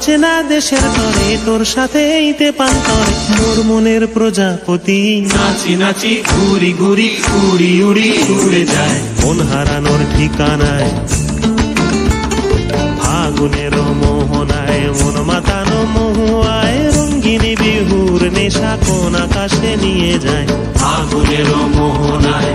কোন চেনা দেশের তরে তোর সাথে এইতে পান্তরে মোর মনের প্রজাপতি। নাচি নাচি ঘুরি ঘুরি উড়ি উড়ি উড়ে যায়। মন হারানোর ঠিকানায় ফাগুনের মোহনায় মন মাতানো মহুয়ায় রঙ্গিনী বিহুর নেশা কোন আকাশে নিয়ে যায়। ফাগুনের মোহনায়।